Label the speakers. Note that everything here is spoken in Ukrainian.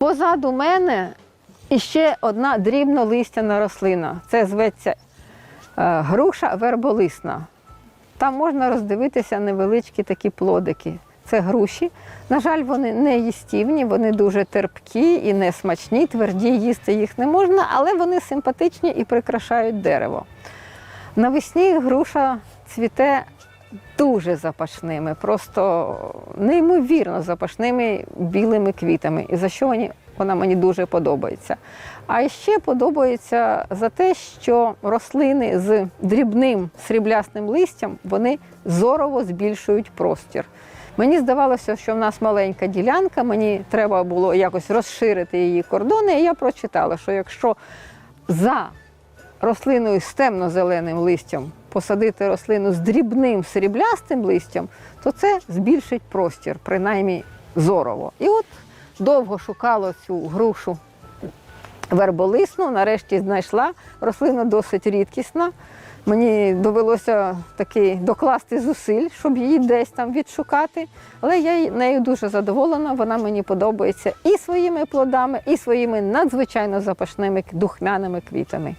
Speaker 1: Позаду мене іще одна дрібнолистяна рослина. Це зветься е, груша верболисна. Там можна роздивитися невеличкі такі плодики. Це груші. На жаль, вони не їстівні, вони дуже терпкі і не смачні, тверді, їсти їх не можна, але вони симпатичні і прикрашають дерево. Навесні груша цвіте дуже запашними, просто неймовірно запашними білими квітами. І за що вона мені дуже подобається. А ще подобається за те, що рослини з дрібним сріблястим листям вони зорово збільшують простір. Мені здавалося, що в нас маленька ділянка, мені треба було якось розширити її кордони. І я прочитала, що якщо за рослиною з темно-зеленим листям посадити рослину з дрібним сріблястим листям, то це збільшить простір, принаймні зорово. І от довго шукала цю грушу верболисну, нарешті знайшла. Рослина досить рідкісна. Мені довелося таки докласти зусиль, щоб її десь там відшукати. Але я нею дуже задоволена. Вона мені подобається і своїми плодами, і своїми надзвичайно запашними духмяними квітами.